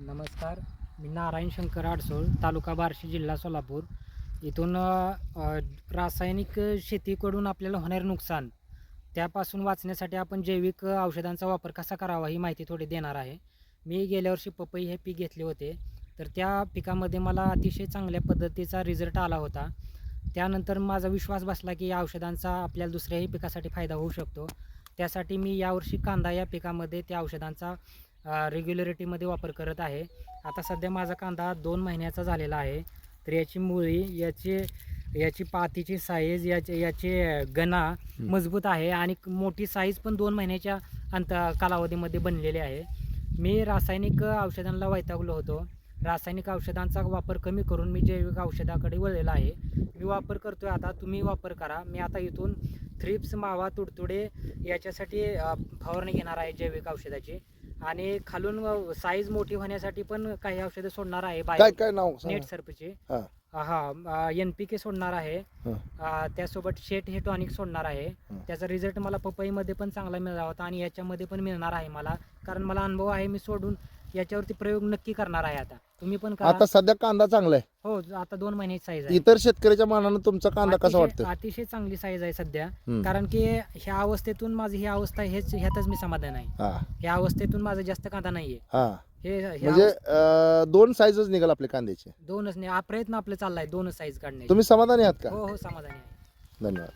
नमस्कार मी नारायण शंकर आडसोळ तालुका बार्शी जिल्हा सोलापूर. इथून रासायनिक शेतीकडून आपल्याला होणारे नुकसान त्यापासून वाचण्यासाठी आपण जैविक औषधांचा वापर कसा करावा ही माहिती थोडी देणार आहे. मी गेल्या वर्षी पपई हे पीक घेतले होते. तर त्या पिकामध्ये मला अतिशय चांगल्या पद्धतीचा रिझल्ट आला होता. त्यानंतर माझा विश्वास बसला की या औषधांचा आपल्याला दुसऱ्याही पिकासाठी फायदा होऊ शकतो. त्यासाठी मी यावर्षी कांदा या पिकामध्ये त्या औषधांचा रेग्युलरिटीमध्ये वापर करत आहे. आता सध्या माझा कांदा दोन महिन्याचा झालेला आहे. तर याची मुळी याची याची पातीची साईज याचे याचे गणा मजबूत आहे आणि मोठी साईज पण दोन महिन्याच्या अंत कालावधीमध्ये बनलेली आहे. मी रासायनिक औषधांना वैतागलो होतो. रासायनिक औषधांचा वापर कमी करून मी जैविक औषधाकडे वळलेला आहे. मी वापर करतोय आता तुम्ही वापर करा. मी आता इथून थ्रिप्स मावा तुडतुडे याच्यासाठी फवारणी घेणार आहे जैविक औषधाची. आणि खालून साईज मोठी होण्यासाठी पण काही औषधं सोडणार आहे काय बाय काय नाव सांगा. नेट सर्पचे हा. हा एन पी के सोडणार आहे हा. त्यासोबत शेट हे टॉनिक सोडणार आहे हा. त्याचा रिझल्ट मला पपईमध्ये पण चांगला मिळाला होता आणि याच्यामध्ये पण मिळणार आहे मला कारण मला अनुभव आहे मी सोडून याच्यावरती प्रयोग नक्की करणार आहे आता. तुम्ही पण करा. आता सध्या कांदा चांगला आहे. हो आता दोन महिन्याची साईज आहे. इतर शेतकऱ्याच्या मानानं तुमचा कांदा कसा अतिशय- वाटतोय? अतिशय चांगली साईज आहे सध्या. हम्म. कारण की ह्या अवस्थेतून माझी ही अवस्था हेच ह्यातच मी समाधान आहे. हा. ह्या अवस्थेतून माझा जास्त कांदा नाहीये. हा. हे ह्या म्हणजे अवस्थ- अं, दोन साईजच निघाल आपल्या कांद्याचे. दोनच नाही. हा प्रयत्न आपला चाललाय दोनच साईज काढण्याचे. तुम्ही समाधानी आहात का? हो हो समाधानी आहे. धन्यवाद.